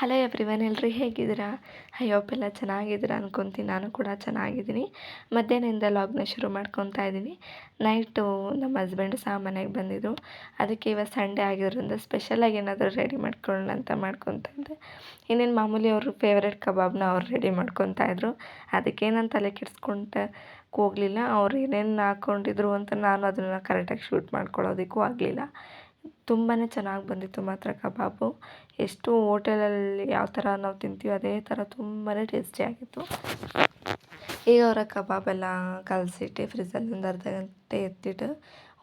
Hello everyone ಎಲ್ರಿ ಹೇಗಿದ್ದೀರಾ? ಅಯ್ಯೋ ಎಲ್ಲ ಚೆನ್ನಾಗಿದ್ದೀರಾ ಅನ್ಕೊತೀನಿ. ನಾನು ಕೂಡ ಚೆನ್ನಾಗಿದ್ದೀನಿ. ಮಧ್ಯಾಹ್ನದಿಂದ ಲಾಗ್ನ ಶುರು ಮಾಡ್ಕೊತಾ ಇದ್ದೀನಿ. ನೈಟು ನಮ್ಮ ಹಸ್ಬೆಂಡ್ ಸಹ ಮನೆಗೆ ಬಂದಿದ್ದರು ಅದಕ್ಕೆ ಇವತ್ತು ಸಂಡೇ ಆಗಿರೋದ್ರಿಂದ ಸ್ಪೆಷಲಾಗಿ ಏನಾದರೂ ರೆಡಿ ಮಾಡ್ಕೊಳ್ಳೋಣ ಅಂತ ಮಾಡ್ಕೊತಾ ಇದ್ದೆ. ಇನ್ನೇನು ಮಾಮೂಲಿ ಅವರು ಫೇವ್ರೆಟ್ ಕಬಾಬ್ನ ಅವ್ರು ರೆಡಿ ಮಾಡ್ಕೊತಾ ಇದ್ರು. ಅದಕ್ಕೆ ನಾನು ತಲೆ ಕೆಡಿಸ್ಕೊಂತ ಹೋಗಲಿಲ್ಲ. ಅವ್ರು ಏನೇನು ಹಾಕ್ಕೊಂಡಿದ್ರು ಅಂತ ನಾನು ಅದನ್ನು ಕರೆಕ್ಟಾಗಿ ಶೂಟ್ ಮಾಡ್ಕೊಳ್ಳೋದಕ್ಕೂ ಆಗಲಿಲ್ಲ. ತುಂಬಾ ಚೆನ್ನಾಗಿ ಬಂದಿತ್ತು ಮಾತ್ರ ಕಬಾಬು. ಎಷ್ಟು ಹೋಟೆಲಲ್ಲಿ ಯಾವ ಥರ ನಾವು ತಿಂತೀವಿ ಅದೇ ಥರ ತುಂಬಾ ಟೇಸ್ಟಿಯಾಗಿತ್ತು ಈಗ ಅವರ ಕಬಾಬೆಲ್ಲ ಕಲಸಿಟ್ಟು ಫ್ರಿಜ್ಜಲ್ಲಿ ಒಂದು ಅರ್ಧ ಗಂಟೆ ಎತ್ತಿಟ್ಟು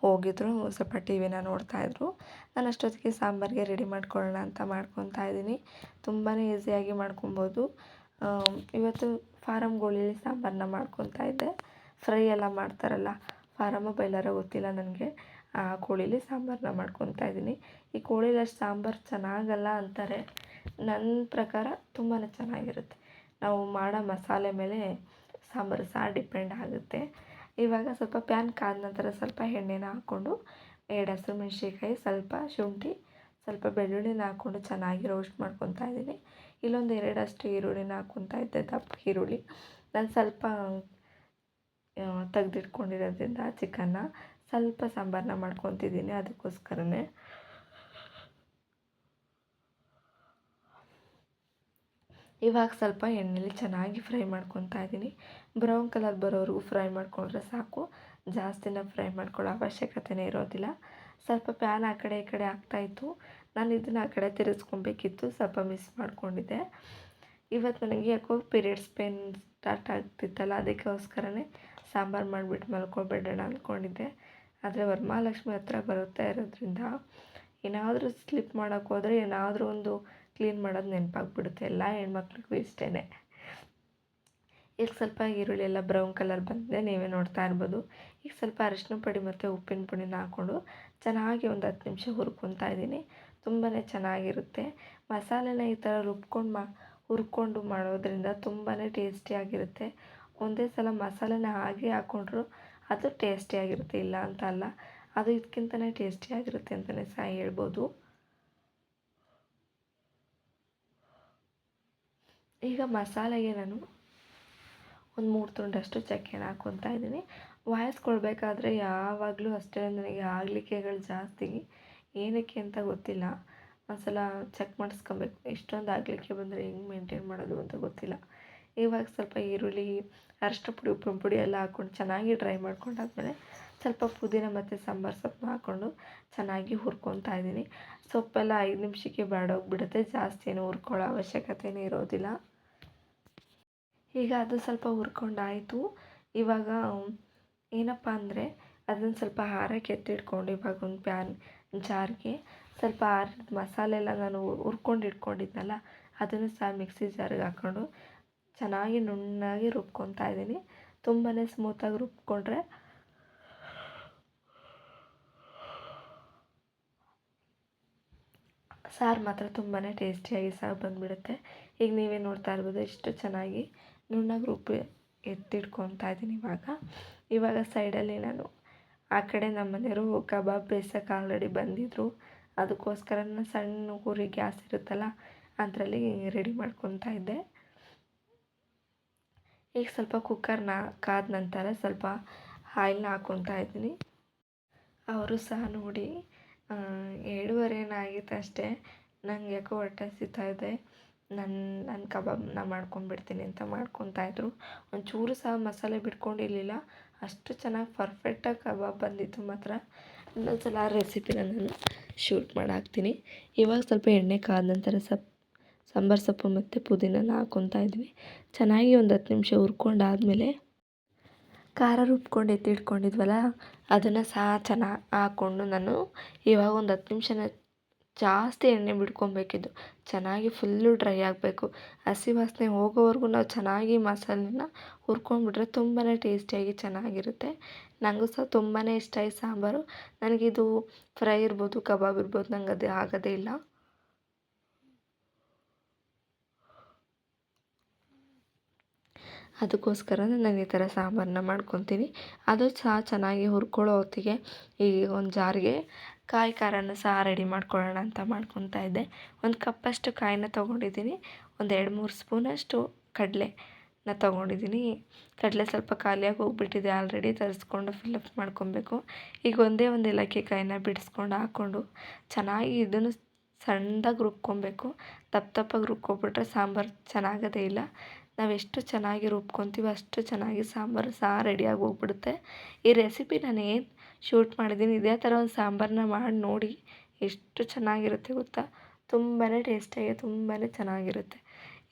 ಹೋಗಿದ್ರು. ಸ್ವಲ್ಪ ಟಿ ವಿನ ನೋಡ್ತಾಯಿದ್ರು ನಾನು ಅಷ್ಟೊತ್ತಿಗೆ ಸಾಂಬಾರಿಗೆ ರೆಡಿ ಮಾಡ್ಕೊಳ್ಳೋಣ ಅಂತ ಮಾಡ್ಕೊತಾ ಇದ್ದೀನಿ. ತುಂಬಾ ಈಸಿಯಾಗಿ ಮಾಡ್ಕೊಬೋದು. ಇವತ್ತು ಫಾರಮ್ ಗೋಳಿಲಿ ಸಾಂಬಾರನ್ನ ಮಾಡ್ಕೊತಾ ಇದ್ದೆ. ಫ್ರೈ ಎಲ್ಲ ಮಾಡ್ತಾರಲ್ಲ ಫಾರಮ್ಮ ಬೈಲಾರ ಗೊತ್ತಿಲ್ಲ ನನಗೆ. ಕೋಳೀಲಿ ಸಾಂಬಾರನ್ನ ಮಾಡ್ಕೊತಾ ಇದ್ದೀನಿ ಈ ಕೋಳಿಲಿ ಅಷ್ಟು ಸಾಂಬಾರು ಚೆನ್ನಾಗಲ್ಲ ಅಂತಾರೆ. ನನ್ನ ಪ್ರಕಾರ ತುಂಬಾ ಚೆನ್ನಾಗಿರುತ್ತೆ. ನಾವು ಮಾಡೋ ಮಸಾಲೆ ಮೇಲೆ ಸಾಂಬಾರು ಸಹ ಡಿಪೆಂಡ್ ಆಗುತ್ತೆ. ಇವಾಗ ಸ್ವಲ್ಪ ಪ್ಯಾನ್ ಕಾದ ನಂತರ ಸ್ವಲ್ಪ ಎಣ್ಣೆನ ಹಾಕ್ಕೊಂಡು ಎರಡು ಹಸಿರು ಸ್ವಲ್ಪ ಶುಂಠಿ, ಸ್ವಲ್ಪ ಬೆಳ್ಳುಳ್ಳಿನ ಹಾಕ್ಕೊಂಡು ಚೆನ್ನಾಗಿ ರೋಸ್ಟ್ ಮಾಡ್ಕೊತಾ ಇದ್ದೀನಿ ಇಲ್ಲೊಂದು ಎರಡಷ್ಟು ಈರುಳ್ಳಿನ ಹಾಕ್ಕೊತಾ ಇದ್ದೆ, ದಪ್ಪ ಈರುಳ್ಳಿ. ನಾನು ಸ್ವಲ್ಪ ತೆಗ್ದಿಟ್ಕೊಂಡಿರೋದ್ರಿಂದ ಚಿಕನ್ನ ಸ್ವಲ್ಪ ಸಾಂಬಾರನ್ನ ಮಾಡ್ಕೊತಿದ್ದೀನಿ ಅದಕ್ಕೋಸ್ಕರನೇ. ಇವಾಗ ಸ್ವಲ್ಪ ಎಣ್ಣೆಲಿ ಚೆನ್ನಾಗಿ ಫ್ರೈ ಮಾಡ್ಕೊತಾ ಇದ್ದೀನಿ. ಬ್ರೌನ್ ಕಲರ್ ಬರೋವರೆಗೂ ಫ್ರೈ ಮಾಡಿಕೊಂಡ್ರೆ ಸಾಕು. ಜಾಸ್ತಿನ ಫ್ರೈ ಮಾಡ್ಕೊಳ್ಳೋ ಅವಶ್ಯಕತೆನೇ ಇರೋದಿಲ್ಲ. ಸ್ವಲ್ಪ ಪ್ಯಾನ್ ಆ ಕಡೆ ಈ ಕಡೆ ಆಗ್ತಾಯಿತ್ತು ನಾನು ಇದನ್ನು ಆ ಕಡೆ ತಿರುಗಿಸ್ಕೊಬೇಕಿತ್ತು ಸ್ವಲ್ಪ ಮಿಸ್ ಮಾಡಿಕೊಂಡಿದ್ದೆ. ಇವತ್ತು ನನಗೆ ಯಾಕೋ ಪೀರಿಯಡ್ಸ್ ಪೇನ್ ಸ್ಟಾರ್ಟ್ ಆಗ್ತಿತ್ತಲ್ಲ, ಅದಕ್ಕೋಸ್ಕರನೇ ಸಾಂಬಾರು ಮಾಡಿಬಿಟ್ಟು ಮಲ್ಕೊಬೇಡೋಣ ಅಂದ್ಕೊಂಡಿದ್ದೆ ಆದರೆ ವರಮಹಾಲಕ್ಷ್ಮಿ ಹತ್ರ ಬರುತ್ತಾ ಇರೋದ್ರಿಂದ ಏನಾದರೂ ಸ್ಲಿಪ್ ಮಾಡೋಕ್ಕೆ ಹೋದರೆ ಏನಾದರೂ ಒಂದು ಕ್ಲೀನ್ ಮಾಡೋದು ನೆನಪಾಗ್ಬಿಡುತ್ತೆ. ಎಲ್ಲ ಹೆಣ್ಮಕ್ಳಿಗೂ ಇಷ್ಟೇ ಈಗ ಸ್ವಲ್ಪ ಈರುಳ್ಳಿ ಎಲ್ಲ ಬ್ರೌನ್ ಕಲರ್ ಬಂದಿದೆ, ನೀವೇ ನೋಡ್ತಾ ಇರ್ಬೋದು. ಈಗ ಸ್ವಲ್ಪ ಅರಿಶಿನ ಪುಡಿ ಮತ್ತು ಉಪ್ಪಿನ ಪುಡಿನ ಹಾಕ್ಕೊಂಡು ಚೆನ್ನಾಗಿ ಒಂದು ಹತ್ತು ನಿಮಿಷ ಹುರ್ಕೊತಾ ಇದ್ದೀನಿ. ತುಂಬಾ ಚೆನ್ನಾಗಿರುತ್ತೆ. ಮಸಾಲೆನ ಈ ಥರ ರುಬ್ಕೊಂಡು ಮಾ, ಹುರ್ಕೊಂಡು ಮಾಡೋದ್ರಿಂದ ತುಂಬಾ ಟೇಸ್ಟಿಯಾಗಿರುತ್ತೆ ಒಂದೇ ಸಲ ಮಸಾಲೆನ ಹಾಗೆ ಹಾಕ್ಕೊಂಡ್ರು ಅದು ಟೇಸ್ಟಿಯಾಗಿರುತ್ತೆ ಇಲ್ಲ ಅಂತ ಅಲ್ಲ. ಅದು ಇದಕ್ಕಿಂತನೇ ಟೇಸ್ಟಿಯಾಗಿರುತ್ತೆ ಅಂತಲೇ ಸಹ ಹೇಳ್ಬೋದು. ಈಗ ಮಸಾಲೆಗೆ ನಾನು ಒಂದು ಮೂರು ತುಂಡಷ್ಟು ಚಕ್ಕೆನ ಹಾಕ್ಕೊತಾ ಇದ್ದೀನಿ. ವಾಯ್ಸ್ ಕೊಡಬೇಕಾದ್ರೆ ಯಾವಾಗಲೂ ಅಷ್ಟೇ ನನಗೆ ಆಗ್ಲಿಕ್ಕೆಗಳು ಜಾಸ್ತಿ. ಏನಕ್ಕೆ ಅಂತ ಗೊತ್ತಿಲ್ಲ. ಒಂದು ಸಲ ಚೆಕ್ ಮಾಡಿಸ್ಕೊಬೇಕು. ಇಷ್ಟೊಂದು ಆಗಲಿಕ್ಕೆ ಬಂದರೆ ಹೆಂಗೆ ಮೇಂಟೈನ್ ಮಾಡೋದು ಅಂತ ಗೊತ್ತಿಲ್ಲ. ಇವಾಗ ಸ್ವಲ್ಪ ಈರುಳ್ಳಿ, ಅರಿಶಿನ ಪುಡಿ, ಉಪ್ಪಿನ ಪುಡಿ ಎಲ್ಲ ಹಾಕ್ಕೊಂಡು ಚೆನ್ನಾಗಿ ಡ್ರೈ ಮಾಡ್ಕೊಂಡಾದ್ಮೇಲೆ ಸ್ವಲ್ಪ ಪುದೀನ ಮತ್ತು ಸಾಂಬಾರು ಸೊಪ್ಪು ಹಾಕ್ಕೊಂಡು ಚೆನ್ನಾಗಿ ಹುರ್ಕೊತಾ ಇದ್ದೀನಿ. ಸೊಪ್ಪೆಲ್ಲ ಐದು ನಿಮಿಷಕ್ಕೆ ಬಾಡೋಗ್ಬಿಡುತ್ತೆ. ಜಾಸ್ತಿ ಏನು ಹುರ್ಕೊಳ್ಳೋ ಅವಶ್ಯಕತೆಯೇ ಇರೋದಿಲ್ಲ. ಈಗ ಅದು ಸ್ವಲ್ಪ ಹುರ್ಕೊಂಡಾಯಿತು. ಇವಾಗ, ಏನಪ್ಪ ಅಂದರೆ ಅದನ್ನು ಸ್ವಲ್ಪ ಹಾರಕ್ಕೆ ಎತ್ತಿಟ್ಕೊಂಡು ಇವಾಗ ಒಂದು ಪ್ಯಾನ್ ಜಾರ್ಗೆ ಸ್ವಲ್ಪ ಹಾರಿದ ಮಸಾಲೆ ಎಲ್ಲ ನಾನು ಹುರ್ಕೊಂಡು ಇಟ್ಕೊಂಡಿದ್ನಲ್ಲ, ಅದನ್ನು ಸಹ ಮಿಕ್ಸಿ ಜಾರ್ಗೆ ಹಾಕ್ಕೊಂಡು ಚೆನ್ನಾಗಿ ನುಣ್ಣಗೆ ರುಬ್ಕೊತಾ ಇದ್ದೀನಿ. ತುಂಬಾ ಸ್ಮೂತಾಗಿ ರುಬ್ಕೊಂಡ್ರೆ ಸಾರು ಮಾತ್ರ ತುಂಬಾ ಟೇಸ್ಟಿಯಾಗಿ ಸಾರು ಬಂದುಬಿಡುತ್ತೆ. ಈಗ ನೀವೇ ನೋಡ್ತಾ ಇರ್ಬೋದು ಇಷ್ಟು ಚೆನ್ನಾಗಿ ನುಣ್ಣಗೆ ರುಬ್ಬಿ ಎತ್ತಿಟ್ಕೊತಾ ಇದ್ದೀನಿ ಇವಾಗ. ಇವಾಗ ಸೈಡಲ್ಲಿ ನಾನು ಆ ಕಡೆ ನಮ್ಮ ಮನೆಯವರು ಕಬಾಬ್ ಬೇಯಿಸೋಕೆ ಆಲ್ರೆಡಿ ಬಂದಿದ್ದರು ಅದಕ್ಕೋಸ್ಕರ ನಾನು ಸಣ್ಣ ಊರಿಗೆ ಗ್ಯಾಸ್ ಇರುತ್ತಲ್ಲ, ಅದರಲ್ಲಿ ರೆಡಿ ಮಾಡ್ಕೊತಾ ಇದ್ದೆ. ಈಗ ಸ್ವಲ್ಪ ಕುಕ್ಕರ್ನ ಕಾದ ನಂತರ ಸ್ವಲ್ಪ ಆಯಿಲ್ನ ಹಾಕ್ಕೊತಾ ಇದ್ದೀನಿ. ಅವರು ಸಹ ನೋಡಿ ಎರಡೂವರೆ ಆಗಿತ್ತು ಅಷ್ಟೇ. ನಂಗೆ ಯಾಕೋ ಹೊಟ್ಟೆ ಇದೆ. ನನ್ನ ನನ್ನ ಕಬಾಬ್ನ ಮಾಡ್ಕೊಂಡ್ಬಿಡ್ತೀನಿ ಅಂತ ಮಾಡ್ಕೊತಾ ಇದ್ರು. ಒಂಚೂರು ಸಹ ಮಸಾಲೆ ಬಿಟ್ಕೊಂಡಿರಲಿಲ್ಲ. ಅಷ್ಟು ಚೆನ್ನಾಗಿ ಪರ್ಫೆಕ್ಟಾಗಿ ಕಬಾಬ್ ಬಂದಿತ್ತು ಮಾತ್ರ. ಇನ್ನೊಂದು ಸಲ ಆ ರೆಸಿಪಿನ ನಾನು ಶೂಟ್ ಮಾಡಿ ಹಾಕ್ತೀನಿ ಇವಾಗ ಸ್ವಲ್ಪ ಎಣ್ಣೆ ಕಾದ ನಂತರ ಸ್ವಲ್ಪ ಸಾಂಬಾರು ಸೊಪ್ಪು ಮತ್ತು ಪುದೀನನ ಹಾಕ್ಕೊತಾ ಇದ್ವಿ. ಚೆನ್ನಾಗಿ ಒಂದು ಹತ್ತು ನಿಮಿಷ ಹುರ್ಕೊಂಡಾದ್ಮೇಲೆ ಖಾರ ರುಬ್ಕೊಂಡು ಎತ್ತಿಟ್ಕೊಂಡಿದ್ವಲ್ಲ, ಅದನ್ನು ಸಹ ಚೆನ್ನಾಗಿ ಹಾಕ್ಕೊಂಡು ನಾನು ಇವಾಗ ಒಂದು ಹತ್ತು ನಿಮಿಷನ ಜಾಸ್ತಿ ಎಣ್ಣೆ ಬಿಡ್ಕೊಬೇಕಿದ್ದು ಚೆನ್ನಾಗಿ ಫುಲ್ಲು ಡ್ರೈ ಆಗಬೇಕು. ಹಸಿ ವಾಸನೆ ಹೋಗೋವರೆಗೂ ನಾವು ಚೆನ್ನಾಗಿ ಮಸಾಲೆನ ಹುರ್ಕೊಂಡ್ಬಿಟ್ರೆ ತುಂಬಾ ಟೇಸ್ಟಿಯಾಗಿ ಚೆನ್ನಾಗಿರುತ್ತೆ. ನನಗೂ ಸಹ ತುಂಬಾ ಇಷ್ಟ ಈ ಸಾಂಬಾರು. ನನಗಿದು ಫ್ರೈ ಇರ್ಬೋದು, ಕಬಾಬ್ ಇರ್ಬೋದು ನಂಗೆ ಅದು ಆಗೋದೇ ಇಲ್ಲ. ಅದಕ್ಕೋಸ್ಕರ ನಾನು ಈ ಥರ ಸಾಂಬಾರನ್ನ ಮಾಡ್ಕೊತೀನಿ. ಅದು ಸಹ ಚೆನ್ನಾಗಿ ಹುರ್ಕೊಳ್ಳೋ ಹೊತ್ತಿಗೆ ಈ ಒಂದು ಜಾರಿಗೆ ಕಾಯಿ ಖಾರನ ಸಹ ರೆಡಿ ಮಾಡ್ಕೊಳ್ಳೋಣ ಅಂತ ಮಾಡ್ಕೊತಾ ಇದ್ದೆ. ಒಂದು ಕಪ್ಪಷ್ಟು ಕಾಯಿನ ತೊಗೊಂಡಿದ್ದೀನಿ. ಒಂದು ಎರಡು ಮೂರು ಸ್ಪೂನಷ್ಟು ಕಡಲೆನ ತೊಗೊಂಡಿದ್ದೀನಿ. ಕಡಲೆ ಸ್ವಲ್ಪ ಖಾಲಿಯಾಗಿ ಹೋಗ್ಬಿಟ್ಟಿದೆ ಆಲ್ರೆಡಿ ತರಿಸ್ಕೊಂಡು ಫಿಲ್ಲಪ್ ಮಾಡ್ಕೊಬೇಕು. ಈಗ ಒಂದೇ ಒಂದು ಇಲಾಖೆ ಕಾಯಿನ ಬಿಡಿಸ್ಕೊಂಡು ಹಾಕ್ಕೊಂಡು ಚೆನ್ನಾಗಿ ಇದನ್ನು ಸಣ್ಣದಾಗಿ ರುಬ್ಕೊಬೇಕು. ದಪ್ಪ ದಪ್ಪಗೆ ರುಬ್ಕೊಬಿಟ್ರೆ ಸಾಂಬಾರು ಚೆನ್ನಾಗದೇ ಇಲ್ಲ. ನಾವು ಎಷ್ಟು ಚೆನ್ನಾಗಿ ರುಬ್ಕೊತೀವೋ ಅಷ್ಟು ಚೆನ್ನಾಗಿ ಸಾಂಬಾರು ಸಹ ರೆಡಿಯಾಗಿ ಹೋಗ್ಬಿಡುತ್ತೆ. ಈ ರೆಸಿಪಿ ನಾನು ಏನು ಶೂಟ್ ಮಾಡಿದ್ದೀನಿ, ಇದೇ ಥರ ಒಂದು ಸಾಂಬಾರನ್ನ ಮಾಡಿ ನೋಡಿ ಎಷ್ಟು ಚೆನ್ನಾಗಿರುತ್ತೆ ಗೊತ್ತಾ? ತುಂಬಾ ಟೇಸ್ಟಿಯಾಗಿ ತುಂಬಾ ಚೆನ್ನಾಗಿರುತ್ತೆ.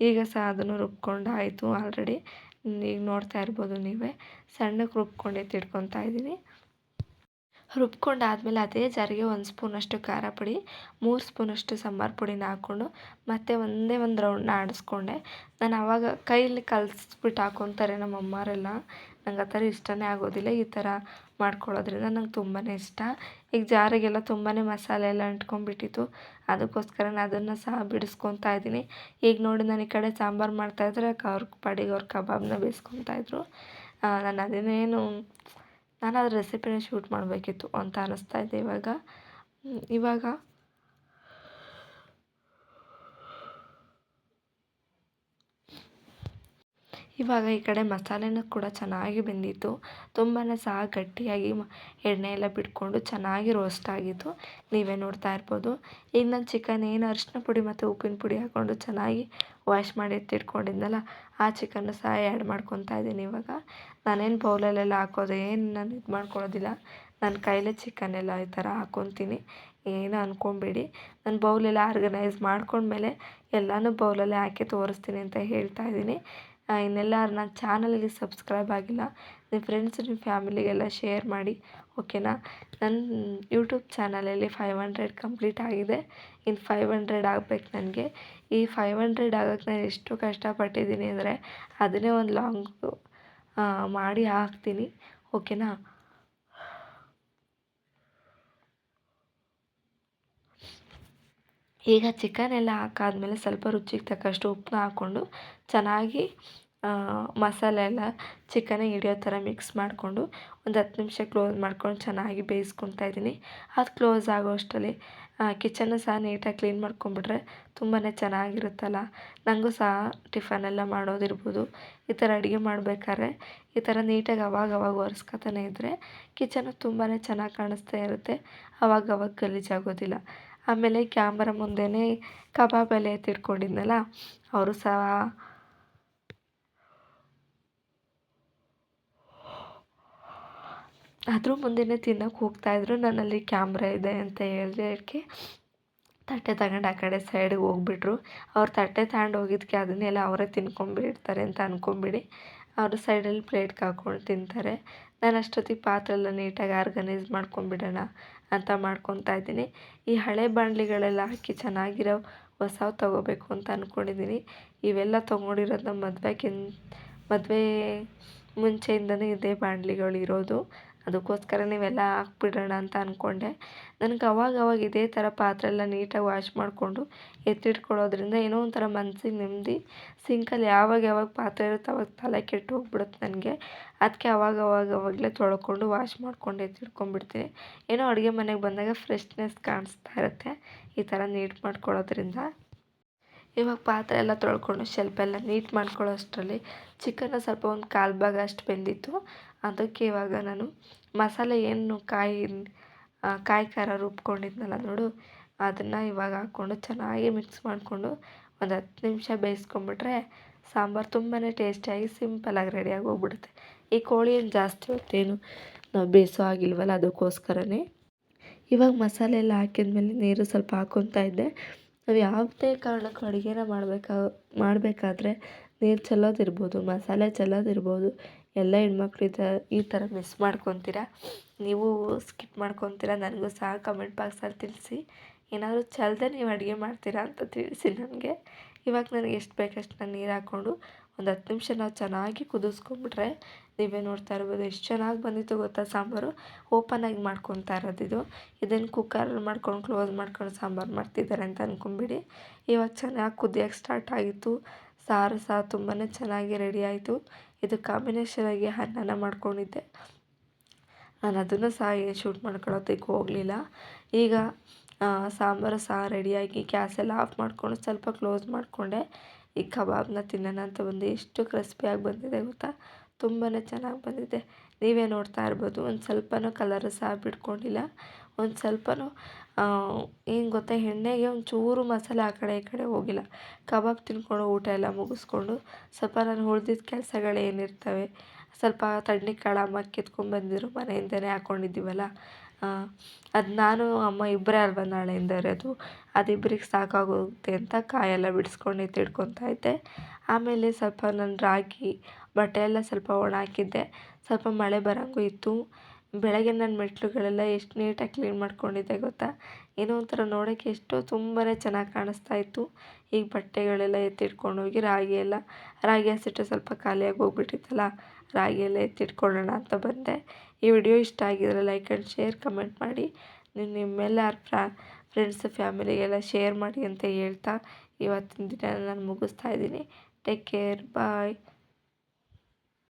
ಈಗ ಸಹ ಅದನ್ನು ರುಬ್ಕೊಂಡು ಆಯಿತು ಆಲ್ರೆಡಿ. ಈಗ ನೋಡ್ತಾ ಇರ್ಬೋದು ನೀವೇ. ಸಣ್ಣಕ್ಕೆ ರುಬ್ಕೊಂಡು ಎತ್ತಿಟ್ಕೊತಾ ಇದ್ದೀನಿ. ರುಬ್ಕೊಂಡಾದಮೇಲೆ ಅದೇ ಜಾರಿಗೆ ಒಂದು ಸ್ಪೂನಷ್ಟು ಖಾರ ಪುಡಿ, ಮೂರು ಸ್ಪೂನಷ್ಟು ಸಾಂಬಾರು ಪುಡಿನ ಹಾಕ್ಕೊಂಡು ಮತ್ತೆ ಒಂದೇ ಒಂದು ರೌಂಡ್ನ ಆಡಿಸ್ಕೊಂಡೆ ನಾನು ಆವಾಗ ಕೈಯಲ್ಲಿ ಕಲಸ್ಬಿಟ್ಟು ಹಾಕ್ಕೊತಾರೆ ನಮ್ಮ ಅಮ್ಮರೆಲ್ಲ. ನಂಗೆ ಆ ಥರ ಇಷ್ಟನೇ ಆಗೋದಿಲ್ಲ ಈ ಥರ ಮಾಡ್ಕೊಳ್ಳೋದ್ರಿಂದ ನಂಗೆ ತುಂಬಾ ಇಷ್ಟ. ಈಗ ಜಾರಿಗೆಲ್ಲ ತುಂಬಾ ಮಸಾಲೆ ಎಲ್ಲ ಅಂಟ್ಕೊಂಡ್ಬಿಟ್ಟಿತ್ತು. ಅದಕ್ಕೋಸ್ಕರ ನಾನು ಅದನ್ನು ಸಹ ಬಿಡಿಸ್ಕೊತಾ ಇದ್ದೀನಿ. ಈಗ ನೋಡಿ ನಾನು ಈ ಕಡೆ ಸಾಂಬಾರು ಮಾಡ್ತಾಯಿದ್ರೆ ಅವ್ರ ಪಾಡಿಗೆ ಅವ್ರ ಕಬಾಬ್ನ ಬೇಯಿಸ್ಕೊತಾಯಿದ್ರು ನಾನು ಅದನ್ನೇನು ನಾನು ಅದ್ರ ರೆಸಿಪಿನ ಶೂಟ್ ಮಾಡಬೇಕಿತ್ತು ಅಂತ ಅನ್ನಿಸ್ತಾ ಇದೆ ಇವಾಗ. ಇವಾಗ ಇವಾಗ ಈ ಕಡೆ ಮಸಾಲೆನೂ ಕೂಡ ಚೆನ್ನಾಗಿ ಬೆಂದಿತ್ತು. ತುಂಬಾ ಸಹ ಗಟ್ಟಿಯಾಗಿ ಎಣ್ಣೆ ಎಲ್ಲ ಬಿಟ್ಕೊಂಡು ಚೆನ್ನಾಗಿ ರೋಸ್ಟ್ ಆಗಿತ್ತು. ನೀವೇ ನೋಡ್ತಾ ಇರ್ಬೋದು. ಈಗ ನಾನು ಚಿಕನ್ ಏನು ಅರಿಶಿನ ಪುಡಿ ಮತ್ತು ಉಪ್ಪಿನ ಪುಡಿ ಹಾಕ್ಕೊಂಡು ಚೆನ್ನಾಗಿ ವಾಶ್ ಮಾಡಿ ಎತ್ತಿಟ್ಕೊಂಡಿದ್ನಲ್ಲ, ಆ ಚಿಕನ್ನು ಸಹ ಆ್ಯಡ್ ಮಾಡ್ಕೊತಾ ಇದ್ದೀನಿ ಇವಾಗ. ನಾನೇನು ಬೌಲಲ್ಲೆಲ್ಲ ಹಾಕೋದು, ಏನು ನಾನು ಇದು ಮಾಡ್ಕೊಳ್ಳೋದಿಲ್ಲ. ನನ್ನ ಕೈಲೇ ಚಿಕನ್ ಎಲ್ಲ ಈ ಥರ ಹಾಕ್ಕೊತೀನಿ ಏನು ಅಂದ್ಕೊಬೇಡಿ ನಾನು ಬೌಲೆಲ್ಲ ಆರ್ಗನೈಸ್ ಮಾಡ್ಕೊಂಡ್ಮೇಲೆ ಎಲ್ಲನೂ ಬೌಲಲ್ಲೇ ಹಾಕಿ ತೋರಿಸ್ತೀನಿ ಅಂತ ಹೇಳ್ತಾ ಇದ್ದೀನಿ. ಇನ್ನೆಲ್ಲ ನನ್ನ ಚಾನಲ್ಗೆ ಸಬ್ಸ್ಕ್ರೈಬ್ ಆಗಿಲ್ಲ, ನಿಮ್ಮ ಫ್ರೆಂಡ್ಸ್ ನಿಮ್ಮ ಫ್ಯಾಮಿಲಿಗೆಲ್ಲ ಶೇರ್ ಮಾಡಿ ಓಕೆನಾ ನನ್ನ ಯೂಟ್ಯೂಬ್ ಚಾನಲಲ್ಲಿ ಫೈವ್ ಹಂಡ್ರೆಡ್ ಕಂಪ್ಲೀಟ್ ಆಗಿದೆ. ಇನ್ನು ಫೈವ್ ಹಂಡ್ರೆಡ್ ಆಗ್ಬೇಕು ನನಗೆ. ಈ ಫೈವ್ ಹಂಡ್ರೆಡ್ ಆಗೋಕ್ಕೆ ನಾನು ಎಷ್ಟು ಕಷ್ಟಪಟ್ಟಿದ್ದೀನಿ ಅಂದರೆ, ಅದನ್ನೇ ಒಂದು ಲಾಂಗ್ ಮಾಡಿ ಹಾಕ್ತೀನಿ ಓಕೆನಾ ಈಗ ಚಿಕನ್ ಎಲ್ಲ ಹಾಕಾದ್ಮೇಲೆ ಸ್ವಲ್ಪ ರುಚಿಗೆ ತಕ್ಕಷ್ಟು ಉಪ್ಪನ್ನ ಹಾಕ್ಕೊಂಡು ಚೆನ್ನಾಗಿ ಮಸಾಲೆ ಎಲ್ಲ ಚಿಕನಿಗೆ ಹಿಡಿಯೋ ಥರ ಮಿಕ್ಸ್ ಮಾಡಿಕೊಂಡು ಒಂದು ಹತ್ತು ನಿಮಿಷ ಕ್ಲೋಸ್ ಮಾಡ್ಕೊಂಡು ಚೆನ್ನಾಗಿ ಬೇಯಿಸ್ಕೊತಾ ಇದ್ದೀನಿ. ಅದು ಕ್ಲೋಸ್ ಆಗೋ ಅಷ್ಟರಲ್ಲಿ ಕಿಚನ್ನು ಸಹ ನೀಟಾಗಿ ಕ್ಲೀನ್ ಮಾಡ್ಕೊಂಡ್ಬಿಟ್ರೆ ತುಂಬಾ ಚೆನ್ನಾಗಿರುತ್ತಲ್ಲ. ನನಗೂ ಸಹ ಟಿಫನೆಲ್ಲ ಮಾಡೋದಿರ್ಬೋದು. ಈ ಥರ ಅಡುಗೆ ಮಾಡಬೇಕಾದ್ರೆ ಈ ಥರ ನೀಟಾಗಿ ಅವಾಗ ಅವಾಗ ಒರೆಸ್ಕೊತಾನೆ ಇದ್ದರೆ ಕಿಚನು ತುಂಬಾ ಚೆನ್ನಾಗಿ ಕಾಣಿಸ್ತಾ ಇರುತ್ತೆ. ಅವಾಗ ಅವಾಗ ಗಲೀಜಾಗೋದಿಲ್ಲ. ಆಮೇಲೆ ಕ್ಯಾಮ್ರ ಮುಂದೆಯೇ ಕಬಾಬ್ ಎಲೆ ಎತ್ತಿಟ್ಕೊಂಡಿದ್ನಲ್ಲ, ಅವರು ಸಹ ಅದ್ರ ಮುಂದೆಯೇ ತಿನ್ನೋಕೆ ಹೋಗ್ತಾಯಿದ್ರು ನನ್ನಲ್ಲಿ ಕ್ಯಾಮ್ರ ಇದೆ ಅಂತ ಹೇಳಿಕ್ಕೆ ತಟ್ಟೆ ತಗೊಂಡು ಆ ಕಡೆ ಸೈಡಿಗೆ ಹೋಗ್ಬಿಟ್ರು. ಅವ್ರು ತಟ್ಟೆ ತಗೊಂಡು ಹೋಗಿದ್ದಕ್ಕೆ ಅದನ್ನೆಲ್ಲ ಅವರೇ ತಿನ್ಕೊಂಬಿಡ್ತಾರೆ ಅಂತ ಅಂದ್ಕೊಂಬಿಡಿ ಅವರು ಸೈಡಲ್ಲಿ ಪ್ಲೇಟ್ಗೆ ಹಾಕ್ಕೊಂಡು ತಿಂತಾರೆ. ನಾನು ಅಷ್ಟೊತ್ತಿಗೆ ಪಾತ್ರೆಲ್ಲ ನೀಟಾಗಿ ಆರ್ಗನೈಸ್ ಮಾಡ್ಕೊಂಬಿಡೋಣ ಅಂತ ಮಾಡ್ಕೊತಾ ಇದ್ದೀನಿ. ಈ ಹಳೆ ಬಾಣಲಿಗಳೆಲ್ಲ ಹಾಕಿ ಚೆನ್ನಾಗಿರೋ ಹೊಸವು ತೊಗೋಬೇಕು ಅಂತ ಅಂದ್ಕೊಂಡಿದ್ದೀನಿ ಇವೆಲ್ಲ ತೊಗೊಂಡಿರೋದು ನಮ್ಮ ಮದುವೆಗಿನ್ ಮದುವೆ ಮುಂಚೆಯಿಂದಲೇ ಇದೇ ಬಾಣಲಿಗಳು ಇರೋದು ಅದಕ್ಕೋಸ್ಕರ ನೀವೆಲ್ಲ ಹಾಕ್ಬಿಡೋಣ ಅಂತ ಅಂದ್ಕೊಂಡೆ ನನಗೆ ಅವಾಗವಾಗ ಅವಾಗ ಇದೇ ಥರ ಪಾತ್ರೆ ಎಲ್ಲ ನೀಟಾಗಿ ವಾಶ್ ಮಾಡಿಕೊಂಡು ಎತ್ತಿಟ್ಕೊಳ್ಳೋದ್ರಿಂದ ಏನೋ ಒಂಥರ ಮನಸ್ಸಿಗೆ ನೆಮ್ಮದಿ. ಸಿಂಕಲ್ಲಿ ಯಾವಾಗ ಯಾವಾಗ ಪಾತ್ರೆ ಇರುತ್ತೆ ಅವಾಗ ತಲೆ ಕೆಟ್ಟು ಹೋಗ್ಬಿಡುತ್ತೆ ನನಗೆ. ಅದಕ್ಕೆ ಅವಾಗ ಅವಾಗ ಅವಾಗಲೇ ತೊಳ್ಕೊಂಡು ವಾಶ್ ಮಾಡ್ಕೊಂಡು ಎತ್ತಿಟ್ಕೊಂಡ್ಬಿಡ್ತೀನಿ. ಏನೋ ಅಡುಗೆ ಮನೆಗೆ ಬಂದಾಗ ಫ್ರೆಶ್ನೆಸ್ ಕಾಣಿಸ್ತಾ ಇರುತ್ತೆ ಈ ಥರ ನೀಟ್ ಮಾಡ್ಕೊಳ್ಳೋದ್ರಿಂದ. ಇವಾಗ ಪಾತ್ರೆ ಎಲ್ಲ ತೊಳ್ಕೊಂಡು ಶೆಲ್ಫೆಲ್ಲ ನೀಟ್ ಮಾಡ್ಕೊಳ್ಳೋ ಅಷ್ಟರಲ್ಲಿ ಚಿಕನ್ನ ಸ್ವಲ್ಪ ಒಂದು ಕಾಲು ಭಾಗ ಅಷ್ಟು ಬೆಂದಿತ್ತು. ಅದಕ್ಕೆ ಇವಾಗ ನಾನು ಮಸಾಲೆ ಏನು ಕಾಯಿ ಕಾಯಿ ಖಾರ ರುಬ್ಕೊಂಡಿದ್ನಲ್ಲ ನೋಡು, ಅದನ್ನು ಇವಾಗ ಹಾಕ್ಕೊಂಡು ಚೆನ್ನಾಗಿ ಮಿಕ್ಸ್ ಮಾಡಿಕೊಂಡು ಒಂದು ಹತ್ತು ನಿಮಿಷ ಬೇಯಿಸ್ಕೊಂಬಿಟ್ರೆ ಸಾಂಬಾರು ತುಂಬಾ ಟೇಸ್ಟಿಯಾಗಿ ಸಿಂಪಲಾಗಿ ರೆಡಿಯಾಗಿ ಹೋಗ್ಬಿಡುತ್ತೆ. ಈ ಕೋಳಿ ಏನು ಜಾಸ್ತಿ ಹೊತ್ತೇನು ನಾವು ಬೇಯಿಸೋ ಆಗಿಲ್ವಲ್ಲ ಅದಕ್ಕೋಸ್ಕರನೇ. ಇವಾಗ ಮಸಾಲೆ ಎಲ್ಲ ಹಾಕಿದ್ಮೇಲೆ ನೀರು ಸ್ವಲ್ಪ ಹಾಕ್ಕೊತಾ ಇದ್ದೆ. ನಾವು ಯಾವುದೇ ಕಾರಣಕ್ಕೂ ಅಡುಗೆನ ಮಾಡಬೇಕಾ, ಮಾಡಬೇಕಾದ್ರೆ ನೀರು ಚೆಲ್ಲೋದಿರ್ಬೋದು, ಮಸಾಲೆ ಚೆಲ್ಲೋದಿರ್ಬೋದು ಎಲ್ಲ ಹೆಣ್ಮಕ್ಳು ಈ ಥರ ಮಿಸ್ ಮಾಡ್ಕೊತೀರ? ನೀವು ಸ್ಕಿಪ್ ಮಾಡ್ಕೊತೀರ? ನನಗೂ ಸಹ ಕಮೆಂಟ್ ಬಾಕ್ಸಲ್ಲಿ ತಿಳಿಸಿ. ಏನಾದರೂ ಚೆಲ್ಲದೆ ನೀವು ಅಡುಗೆ ಮಾಡ್ತೀರಾ ಅಂತ ತಿಳಿಸಿ ನನಗೆ. ಇವಾಗ ನನಗೆ ಎಷ್ಟು ಬೇಕಷ್ಟು ನಾನು ನೀರು ಹಾಕ್ಕೊಂಡು ಒಂದು ಹತ್ತು ನಿಮಿಷ ನಾವು ಚೆನ್ನಾಗಿ ಕುದಿಸ್ಕೊಂಬಿಟ್ರೆ, ನೀವೇ ನೋಡ್ತಾ ಇರ್ಬೋದು ಎಷ್ಟು ಚೆನ್ನಾಗಿ ಬಂದಿತ್ತು ಗೊತ್ತಾ ಸಾಂಬಾರು? ಓಪನಾಗಿ ಮಾಡ್ಕೊತಾ ಇರೋದು ಇದು. ಇದನ್ನು ಕುಕ್ಕರಲ್ಲಿ ಮಾಡ್ಕೊಂಡು ಕ್ಲೋಸ್ ಮಾಡ್ಕೊಂಡು ಸಾಂಬಾರು ಮಾಡ್ತಿದ್ದಾರೆ ಅಂತ ಅಂದ್ಕೊಂಬಿಡಿ ಇವಾಗ ಚೆನ್ನಾಗಿ ಕುದಿಯೋಕ್ಕೆ ಸ್ಟಾರ್ಟ್ ಆಗಿತ್ತು. ಸಾರು ಸಹ ತುಂಬಾ ಚೆನ್ನಾಗಿ ರೆಡಿ ಆಯಿತು. ಇದು ಕಾಂಬಿನೇಷನಾಗಿ ಅನ್ನನ ಮಾಡ್ಕೊಂಡಿದ್ದೆ. ನಾನು ಅದನ್ನು ಸಹ ಏನು ಶೂಟ್ ಮಾಡ್ಕೊಳ್ಳೋದಕ್ಕೆ ಹೋಗಲಿಲ್ಲ. ಈಗ ಸಾಂಬಾರು ಸಹ ರೆಡಿಯಾಗಿ ಗ್ಯಾಸ್ ಎಲ್ಲ ಆಫ್ ಮಾಡಿಕೊಂಡು ಸ್ವಲ್ಪ ಕ್ಲೋಸ್ ಮಾಡಿಕೊಂಡೆ. ಈ ಕಬಾಬ್ನ ತಿನ್ನೋಣ ಅಂತ ಬಂದು. ಎಷ್ಟು ಕ್ರಿಸ್ಪಿಯಾಗಿ ಬಂದಿದೆ ಗೊತ್ತಾ? ತುಂಬಾ ಚೆನ್ನಾಗಿ ಬಂದಿದೆ. ನೀವೇ ನೋಡ್ತಾ ಇರ್ಬೋದು. ಒಂದು ಸ್ವಲ್ಪನೂ ಕಲರ್ ಸಹ ಬಿಟ್ಕೊಂಡಿಲ್ಲ. ಒಂದು ಸ್ವಲ್ಪನೂ ಏನು ಗೊತ್ತಾ, ಎಣ್ಣೆಗೆ ಒಂಚೂರು ಮಸಾಲೆ ಆ ಕಡೆ ಈ ಕಡೆ ಹೋಗಿಲ್ಲ. ಕಬಾಬ್ ತಿನ್ಕೊಂಡು ಊಟ ಎಲ್ಲ ಮುಗಿಸ್ಕೊಂಡು ಸ್ವಲ್ಪ ನಾನು ಉಳ್ದಿದ್ದ ಕೆಲಸಗಳೇನಿರ್ತವೆ ಸ್ವಲ್ಪ ಸ್ವಲ್ಪ ತಣ್ಣಿಕಾಳು ಅಮ್ಮ ಕಿತ್ಕೊಂಡ್ಬಂದಿದ್ರು ಮನೆಯಿಂದಲೇ ಹಾಕ್ಕೊಂಡಿದ್ದೀವಲ್ಲ ಅದು ನಾನು, ಅಮ್ಮ ಇಬ್ಬರೇ ಅಲ್ವ ನಾಳೆಯಿಂದ ಅದು ಇಬ್ರಿಗೆ ಸಾಕಾಗೋಗುತ್ತೆ ಅಂತ ಕಾಯೆಲ್ಲ ಬಿಡಿಸ್ಕೊಂಡು ಎತ್ತಿಟ್ಕೊತಾ ಇದ್ದೆ. ಆಮೇಲೆ ಸ್ವಲ್ಪ ನಾನು ರಾಗಿ, ಬಟ್ಟೆ ಎಲ್ಲ ಸ್ವಲ್ಪ ಒಣ ಹಾಕಿದ್ದೆ ಸ್ವಲ್ಪ ಮಳೆ ಬರೋಂಗೂ ಇತ್ತು. ಬೆಳಗ್ಗೆ ನಾನು ಮೆಟ್ಟಿಲುಗಳೆಲ್ಲ ಎಷ್ಟು ನೀಟಾಗಿ ಕ್ಲೀನ್ ಮಾಡ್ಕೊಂಡಿದ್ದೆ ಗೊತ್ತಾ? ಏನೋ ಒಂಥರ ನೋಡೋಕ್ಕೆ ಎಷ್ಟೋ ತುಂಬಾ ಚೆನ್ನಾಗಿ ಕಾಣಿಸ್ತಾ ಇತ್ತು. ಈಗ ಬಟ್ಟೆಗಳೆಲ್ಲ ಎತ್ತಿಟ್ಕೊಂಡೋಗಿ ರಾಗಿ ಎಲ್ಲ, ರಾಗಿ ಹಸಿಟ್ಟು ಸ್ವಲ್ಪ ಖಾಲಿಯಾಗಿ ಹೋಗ್ಬಿಟ್ಟಿತ್ತಲ್ಲ, ರಾಗಿ ಎಲ್ಲ ಎತ್ತಿಟ್ಕೊಳ್ಳೋಣ ಅಂತ ಬಂದೆ. ಈ ವಿಡಿಯೋ ಇಷ್ಟ ಆಗಿದ್ರೆ ಲೈಕ್ ಆ್ಯಂಡ್ ಶೇರ್, ಕಮೆಂಟ್ ಮಾಡಿ. ನೀವು ನಿಮ್ಮೆಲ್ಲರ ಫ್ರಾ, ಫ್ರೆಂಡ್ಸ್, ಫ್ಯಾಮಿಲಿಗೆಲ್ಲ ಶೇರ್ ಮಾಡಿ ಅಂತ ಹೇಳ್ತಾ ಇವತ್ತಿನ ದಿನ ನಾನು ಮುಗಿಸ್ತಾ ಇದ್ದೀನಿ. Take care, bye.